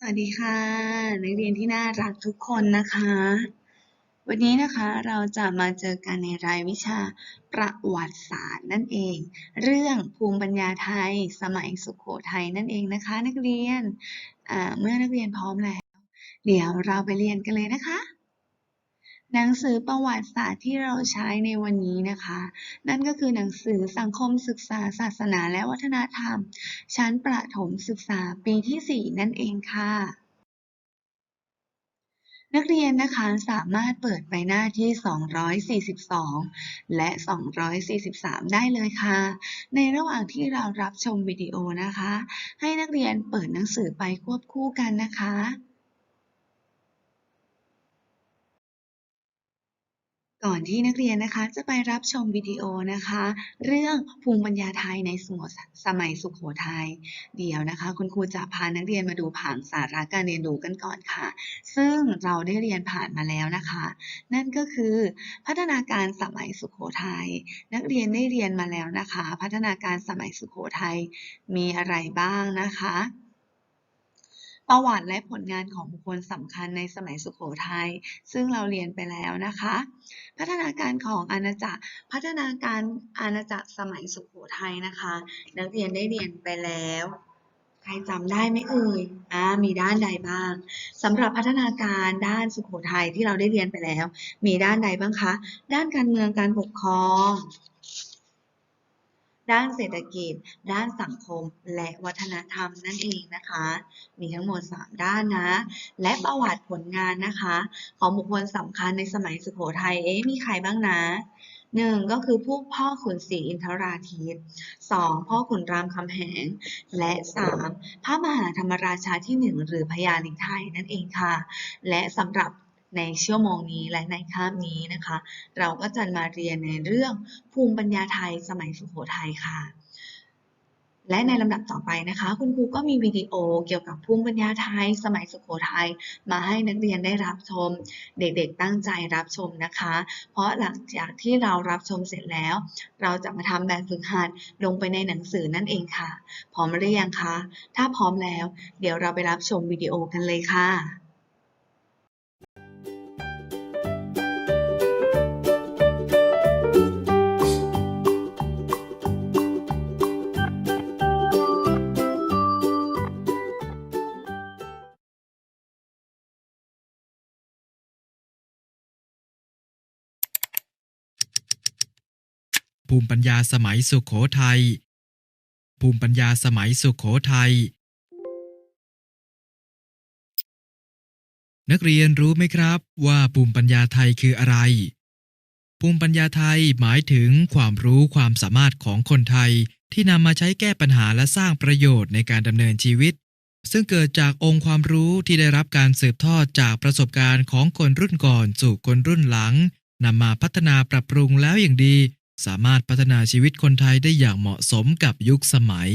สวัสดีค่ะนักเรียนที่น่ารักทุกคนนะคะ วันนี้นะคะเราจะมาเจอกันในรายวิชาประวัติศาสตร์นั่นเอง เรื่องภูมิปัญญาไทย สมัยสุขโขทัยนั่นเองนะคะ นักเรียนเมื่อนักเรียนพร้อมแล้ว เดี๋ยวเราไปเรียนกันเลยนะคะ หนังสือประวัติศาสตร์ที่เราใช้ในวันนี้นะคะ นั่นก็คือหนังสือสังคมศึกษาศาสนาและวัฒนธรรม ชั้นประถมศึกษาปีที่ 4 นั่นเองค่ะนักเรียนนะคะสามารถเปิดไปหน้าที่ 242 และ 243 ได้เลยค่ะ ในระหว่างที่เรารับชมวิดีโอนะคะ ให้นักเรียนเปิดหนังสือไปควบคู่กันนะคะ ก่อนที่นักเรียนนะคะจะไปรับชมวิดีโอนะคะ เรื่องภูมิปัญญาไทยในสมัยสมัยสุขโขทัยเดี๋ยวนะคะ คุณครูจะพานักเรียนมาดูผังสาระการเรียนรู้กันก่อนค่ะ ซึ่งเราได้เรียนผ่านมาแล้วนะคะ นั่นก็คือ พัฒนาการสมัยสุขโขทัยนักเรียนได้เรียนมาแล้วนะคะ พัฒนาการสมัยสุขโขทัยมีอะไรบ้างนะคะ ประวัติและผลงานของบุคคลสำคัญในสมัยสุขโขทัยซึ่งเราเรียนไปแล้วนะคะ พัฒนาการของอาณาจักรพัฒนาการอาณาจักรสมัยสุขโขทัยนะคะ นักเรียนได้เรียนไปแล้วใครจำได้ไหมเอ่ยอ่ามีด้านใดบ้างสำหรับพัฒนาการด้านสุขโขทัยที่เราได้เรียนไปแล้ว มีด้านใดบ้างคะ ด้านการเมืองการปกครอง ด้านเศรษฐกิจ ด้านสังคม และวัฒนธรรมนั่นเองนะคะ มีทั้งหมด 3 ด้านนะ และประวัติผลงานนะคะ ของบุคคลสำคัญในสมัยสุโขทัยเอ๊ะมีใครบ้างนะหนึ่งก็คือพวกพ่อขุนศรีอินทราทิตสองพ่อขุนรามคำแหง และสามพระมหาธรรมราชาที่หนึ่งหรือพญาลิงไทยนั่นเองค่ะ และสำหรับ ในชั่วโมงนี้และในคาบนี้นะคะ เราก็จะมาเรียนในเรื่องภูมิปัญญาไทยสมัยสุโขทัยค่ะ และในลำดับต่อไปนะคะ คุณครูก็มีวิดีโอเกี่ยวกับภูมิปัญญาไทยสมัยสุโขทัยมาให้นักเรียนได้รับชม เด็กๆตั้งใจรับชมนะคะ เพราะหลังจากที่เรารับชมเสร็จแล้ว เราจะมาทำแบบฝึกหัดลงไปในหนังสือนั่นเองค่ะ พร้อมหรือยังคะถ้าพร้อมแล้ว เดี๋ยวเราไปรับชมวิดีโอกันเลยค่ะ ภูมิปัญญาสมัยสุขโขทัย ภูมิปัญญาสมัยสุขโขทัย นักเรียนรู้ไหมครับว่าภูมิปัญญาไทยคืออะไร ภูมิปัญญาไทยหมายถึงความรู้ความสามารถของคนไทยที่นำมาใช้แก้ปัญหาและสร้างประโยชน์ในการดำเนินชีวิต ซึ่งเกิดจากองค์ความรู้ที่ได้รับการสืบทอดจากประสบการณ์ของคนรุ่นก่อนสู่คนรุ่นหลังนำมาพัฒนาปรับปรุงแล้วอย่างดี สามารถพัฒนาชีวิตคนไทยได้อย่างเหมาะสมกับยุคสมัย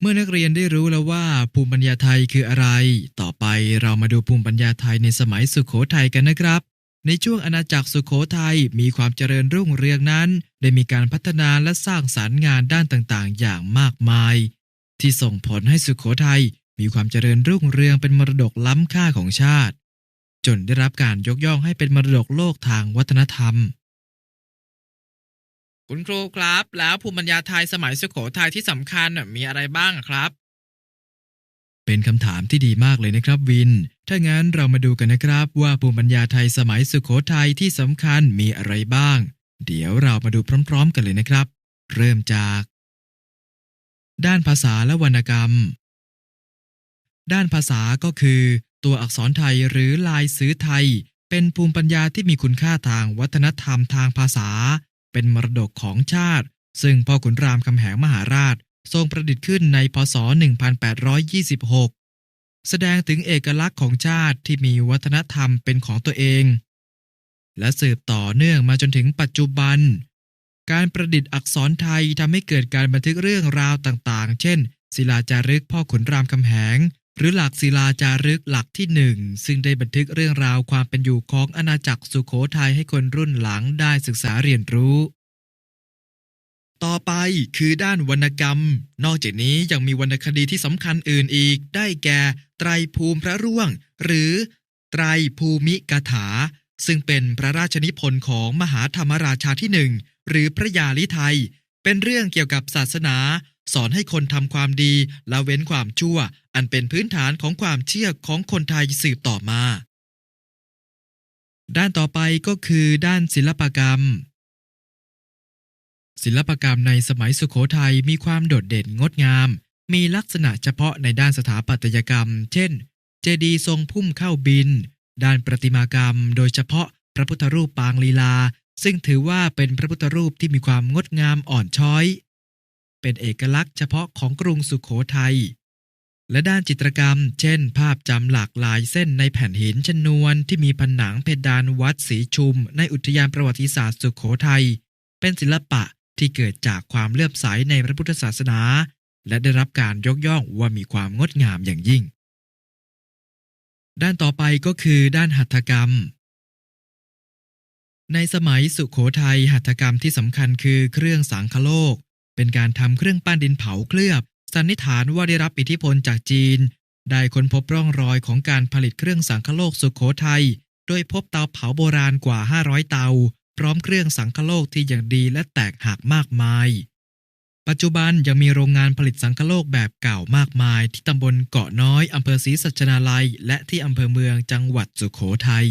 เมื่อนักเรียนได้รู้แล้วว่าภูมิปัญญาไทยคืออะไร ต่อไปเรามาดูภูมิปัญญาไทยในสมัยสุขโขทัยกันนะครับ ในช่วงอาณาจักรสุขโขทัยมีความเจริญรุ่งเรืองนั้น ได้มีการพัฒนาและสร้างสารรค์งานด้านต่างๆ อย่างมากมาย ที่ส่งผลให้สุขโขทัยมีความเจริญรุ่งเรืองเป็นมรดกล้ำค่าของชาติ จนได้รับการยกย่องให้เป็นมรดกโลกทางวัฒนธรรม คุณครูครับ แล้วภูมิปัญญาไทยสมัยสุโขทัยที่สำคัญมีอะไรบ้างครับ เป็นคำถามที่ดีมากเลยนะครับวิน ถ้างั้นเรามาดูกันนะครับ ว่าภูมิปัญญาไทยสมัยสุโขทัยที่สำคัญมีอะไรบ้าง เดี๋ยวเรามาดูพร้อม ๆ กันเลยนะครับ เริ่มจาก ด้านภาษาและวรรณกรรม ด้านภาษาก็คือ ตัวอักษรไทยหรือลายซื้อไทย เป็นภูมิปัญญาที่มีคุณค่าทางวัฒนธรรมทางภาษา เป็นมรดกของชาติ ซึ่งพ่อขุนรามคำแหงมหาราชทรงประดิษฐ์ขึ้นในพศ 1826 แสดงถึงเอกลักษณ์ของชาติที่มีวัฒนธรรมเป็นของตัวเอง และสืบต่อเนื่องมาจนถึงปัจจุบัน การประดิษฐ์อักษรไทยทำให้เกิดการบันทึกเรื่องราวต่างๆ เช่น ศิลาจารึกพ่อขุนรามคำแหง หรือหลักศิลาจารึกหลักที่หนึ่งซึ่งได้บันทึกเรื่องราวความเป็นอยู่ของอาณาจักรสุโขทัยให้คนรุ่นหลังได้ศึกษาเรียนรู้ ต่อไปคือด้านวรรณกรรม นอกจากนี้ยังมีวรรณคดีที่สำคัญอื่นอีก ได้แก่ ไตรภูมิพระร่วง หรือ ไตรภูมิกถา ซึ่งเป็นพระราชนิพนธ์ของมหาธรรมราชาที่หนึ่งหรือพระยาลิไทย เป็นเรื่องเกี่ยวกับศาสนา สอนให้คนทำความดีละเว้นความชั่ว อันเป็นพื้นฐานของความเชื่อของคนไทยสืบต่อมา ด้านต่อไปก็คือด้านศิลปกรรม ศิลปกรรมในสมัยสุขโขทัยมีความโดดเด่นงดงาม มีลักษณะเฉพาะในด้านสถาปัตยกรรม เช่น เจดีย์ทรงพุ่มเข้าบิน ด้านประติมากรรม โดยเฉพาะพระพุทธรูปปางลีลา ซึ่งถือว่าเป็นพระพุทธรูปที่มีความงดงามอ่อนช้อย เป็นเอกลักษณ์เฉพาะของกรุงสุขโขทัย และด้านจิตรกรรม เช่น ภาพจำหลากหลายเส้นในแผ่นหินชนวนที่มีผนังเพดานวัดศรีชุม ในอุทยานประวัติศาสตร์สุขโขทัย เป็นศิลปะที่เกิดจากความเลื่อมใสในพระพุทธศาสนา และได้รับการยกย่องว่ามีความงดงามอย่างยิ่ง ด้านต่อไปก็คือด้านหัตถกรรม ในสมัยสุขโขทัยหัตถกรรมที่สำคัญคือเครื่องสังคโลก เป็นการทำเครื่องปั้นดินเผาเคลือบ สันนิษฐานว่าได้รับอิทธิพลจากจีน ได้ค้นพบร่องรอยของการผลิตเครื่องสังคโลกสุขโขทัย โดยพบเตาเผาโบราณกว่า 500 เตา พร้อมเครื่องสังคโลกที่อย่างดีและแตกหักมากมาย ปัจจุบันยังมีโรงงานผลิตสังคโลกแบบเก่ามากมาย ที่ตำบลเกาะน้อยอำเภอศรีสัชนาลัย และที่อำเภอเมืองจังหวัดสุขโขทัย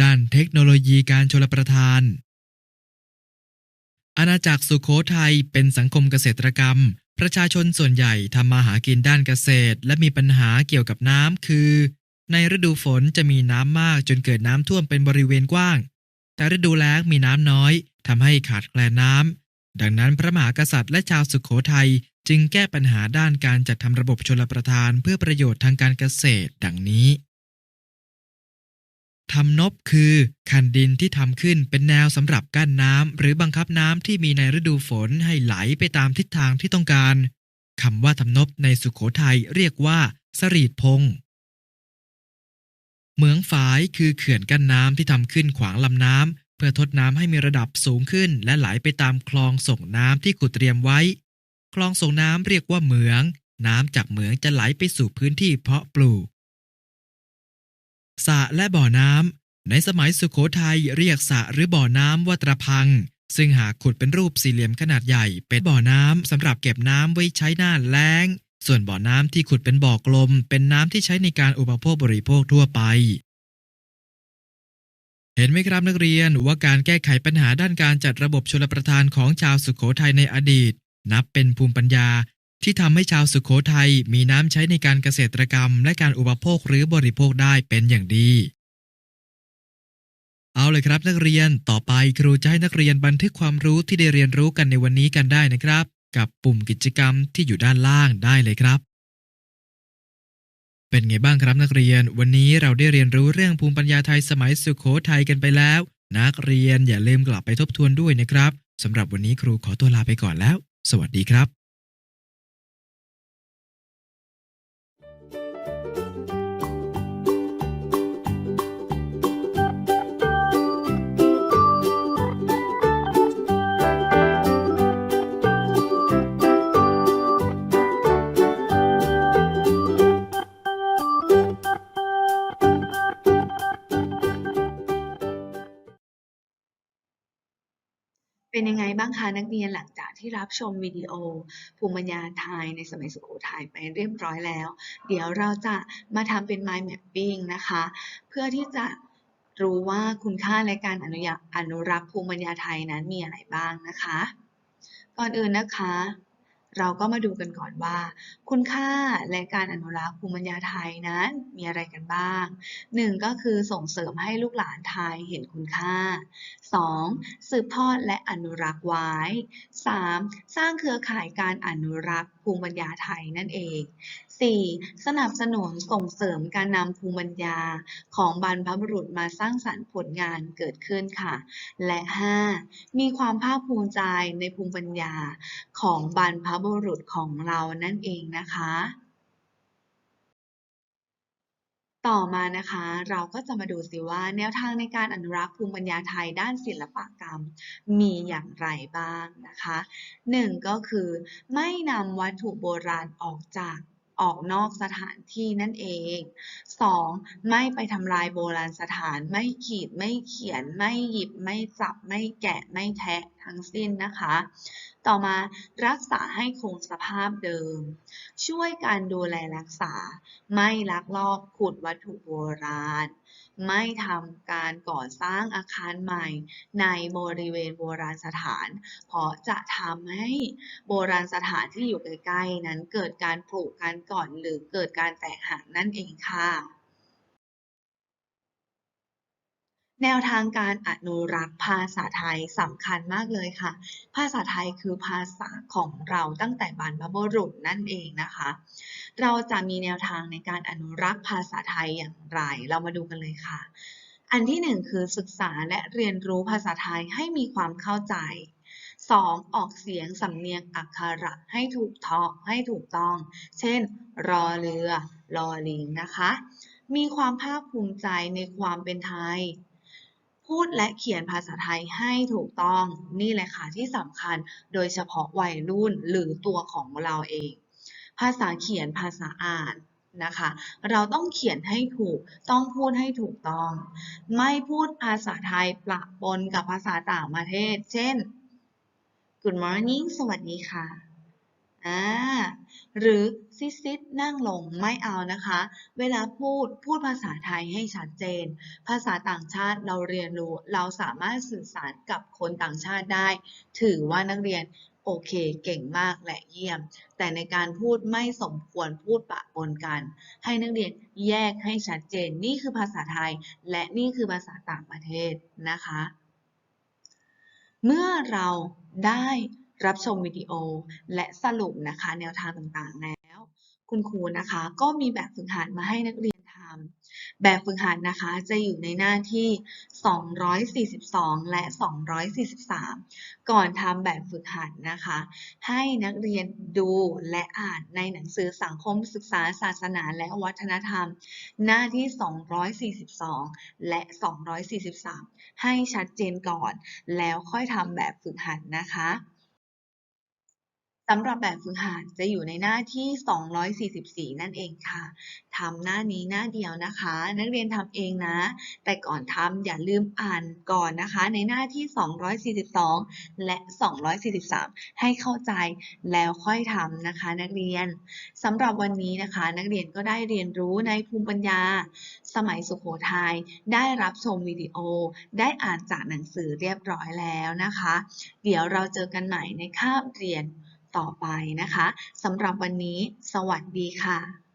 ด้านเทคโนโลยีการชลประทาน อาณาจักรสุขโขทัยเป็นสังคมเกษตรกรรม ประชาชนส่วนใหญ่ทำมาหากินด้านเกษตร และมีปัญหาเกี่ยวกับน้ำคือ ในฤดูฝนจะมีน้ำมากจนเกิดน้ำท่วมเป็นบริเวณกว้าง แต่ฤดูแล้งมีน้ำน้อยทำให้ขาดแคลนน้ำดังนั้นพระมหากษัตริย์และชาวสุขโขทัยจึงแก้ปัญหาด้านการจัดทำระบบชลประทานเพื่อประโยชน์ทางการเกษตร ดังนี้ ทำนบคือคันดินที่ทำขึ้นเป็นแนวสำหรับกั้นน้ำหรือบังคับน้ำที่มีในฤดูฝนให้ไหลไปตามทิศทางที่ต้องการคำว่าทำนบในสุขโขทัยเรียกว่าสรีดพงเหมืองฝายคือเขื่อนกั้นน้ำที่ทำขึ้นขวางลำน้ำเพื่อทดน้ำให้มีระดับสูงขึ้น และไหลไปตามคลองส่งน้ำที่ขุดเตรียมไว้ คลองส่งน้ำเรียกว่าเหมือง น้ำจากเหมืองจะไหลไปสู่พื้นที่เพาะปลูก สระและบ่อน้ำในสมัยสุโขทัยเรียกสระหรือบ่อน้ำว่าตระพัง ซึ่งหากขุดเป็นรูปสี่เหลี่ยมขนาดใหญ่ เป็นบ่อน้ำสำหรับเก็บน้ำไว้ใช้หน้าแล้ง ส่วนบ่อน้ำที่ขุดเป็นบ่อกลม เป็นน้ำที่ใช้ในการอุปโภคบริโภคทั่วไป เห็นไหมครับนักเรียนว่าการแก้ไขปัญหาด้านการจัดระบบชลประทานของชาวสุขโขทัยในอดีต นับเป็นภูมิปัญญา ที่ทำให้ชาวสุขโขทัยมีน้ำใช้ในการเกษตรกรรม และการอุปโภคหรือบริโภคได้เป็นอย่างดี เอาเลยครับนักเรียนต่อไปครูจะให้นักเรียนบันทึกความรู้ที่ได้เรียนรู้กันในวันนี้กันได้นะครับ กับปุ่มกิจกรรมที่อยู่ด้านล่างได้เลยครับ เป็นไงบ้างครับนักเรียน วันนี้เราได้เรียนรู้เรื่องภูมิปัญญาไทยสมัยสุขโขทัยกันไปแล้ว นักเรียนอย่าลืมกลับไปทบทวนด้วยนะครับสำหรับวันนี้ครูขอตัวลาไปก่อนแล้ว สวัสดีครับ บ้างคะนักเรียนหลังจากที่รับชมวิดีโอ ภูมิปัญญาไทยในสมัยสุโขทัยไปเรียบร้อยแล้ว เดี๋ยวเราจะมาทำเป็น mind mapping นะคะ เพื่อที่จะรู้ว่าคุณค่าและการอนุยาอนุรักษ์ภูมิปัญญาไทยนั้นมีอะไรบ้างนะคะ ก่อนอื่นนะคะ เราก็มาดูกันก่อนว่า คุณค่าและการอนุรักษ์ภูมิปัญญาไทยนั้นมีอะไรกันบ้าง 1. ก็คือส่งเสริมให้ลูกหลานไทยเห็นคุณค่า 2. สืบทอดและอนุรักษ์ไว้ 3. สร้างเครือข่ายการอนุรักษ์ภูมิปัญญาไทยนั่นเอง 4. สนับสนุนส่งเสริมการนำภูมิปัญญาของบรรพบุรุษมาสร้างสรรค์ผลงานเกิดขึ้นค่ะ และ 5. มีความภาคภูมิใจในภูมิปัญญาของบรรพบุรุษของเรานั่นเองนะคะต่อมานะคะเราก็จะมาดูสิว่าแนวทางในการอนุรักษ์ภูมิปัญญาไทยด้านศิลปกรรมมีอย่างไรบ้างนะคะหนึ่งก็คือไม่นำวัตถุโบราณออกจาก ออกนอกสถานที่นั่นเอง 2. ไม่ไปทำลายโบราณสถาน ไม่ขีด ไม่เขียน ไม่หยิบ ไม่จับ ไม่แกะ ไม่แทะ ทั้งสิ้นนะคะ ต่อมารักษาให้คงสภาพเดิม ช่วยการดูแลรักษา ไม่ลักลอบขุดวัตถุโบราณ ไม่ทำการก่อสร้างอาคารใหม่ ในบริเวณโบราณสถาน เพราะจะทำให้โบราณสถานที่อยู่ใกล้ๆนั้นเกิดการผุการก่อนหรือเกิดการแตกหักนั่นเองค่ะ แนวทางการอนุรักษ์ภาษาไทยสำคัญมากเลยค่ะ ภาษาไทยคือภาษาของเราตั้งแต่บรรพบุรุษนั่นเองนะคะ เราจะมีแนวทางในการอนุรักษ์ภาษาไทยอย่างไร เรามาดูกันเลยค่ะ อันที่หนึ่งคือศึกษาและเรียนรู้ภาษาไทยให้มีความเข้าใจ 2. ออกเสียงสำเนียงอักขระให้ถูกต้อให้ถูกต้อง เช่น รอเรือ รอลิงนะคะ มีความภาคภูมิใจในความเป็นไทย พูดและเขียนภาษาไทยให้ถูกต้องนี่แหละค่ะที่สำคัญโดยเฉพาะวัยรุ่นหรือตัวของเราเอง ภาษาเขียนภาษาอ่านนะคะ เราต้องเขียนให้ถูกต้องพูดให้ถูกต้อง ไม่พูดภาษาไทยปะปนกับภาษาต่างประเทศ เช่น Good morning สวัสดีค่ะ อ่าหรือซิซิดนั่งลงไม่เอานะคะ เวลาพูดพูดภาษาไทยให้ชัดเจน ภาษาต่างชาติเราเรียนรู้ เราสามารถสื่อสารกับคนต่างชาติได้ ถือว่านักเรียนโอเคเก่งมากและเยี่ยม แต่ในการพูดไม่สมควรพูดปะปนกัน ให้นักเรียนแยกให้ชัดเจน นี่คือภาษาไทย และนี่คือภาษาต่างประเทศนะคะ เมื่อเราได้ รับชมวิดีโอ และสรุปนะคะแนวทางต่างๆแล้ว คุณครูนะคะก็มีแบบฝึกหัดมาให้นักเรียนทำแบบฝึกหัดนะคะจะอยู่ในหน้าที่ 242 และ 243 ก่อนทำแบบฝึกหัดนะคะ ให้นักเรียนดูและอ่านในหนังสือสังคมศึกษาศาสนาและวัฒนธรรม หน้าที่ 242 และ 243 ให้ชัดเจนก่อน แล้วค่อยทำแบบฝึกหัดนะคะ สำหรับแบบฝึกหัดจะอยู่ในหน้าที่ 244 นั่นเองค่ะทำหน้านี้หน้าเดียวนะคะ นักเรียนทำเองนะ แต่ก่อนทำอย่าลืมอ่านก่อนนะคะ ในหน้าที่ 242 และ 243 ให้เข้าใจแล้วค่อยทำนะคะ นักเรียนสำหรับวันนี้นะคะ นักเรียนก็ได้เรียนรู้ในภูมิปัญญา สมัยสุโขทัยได้รับชมวิดีโอ ได้อ่านจากหนังสือเรียบร้อยแล้วนะคะ เดี๋ยวเราเจอกันใหม่ในคาบเรียน ต่อไปนะคะสำหรับวันนี้ สวัสดีค่ะ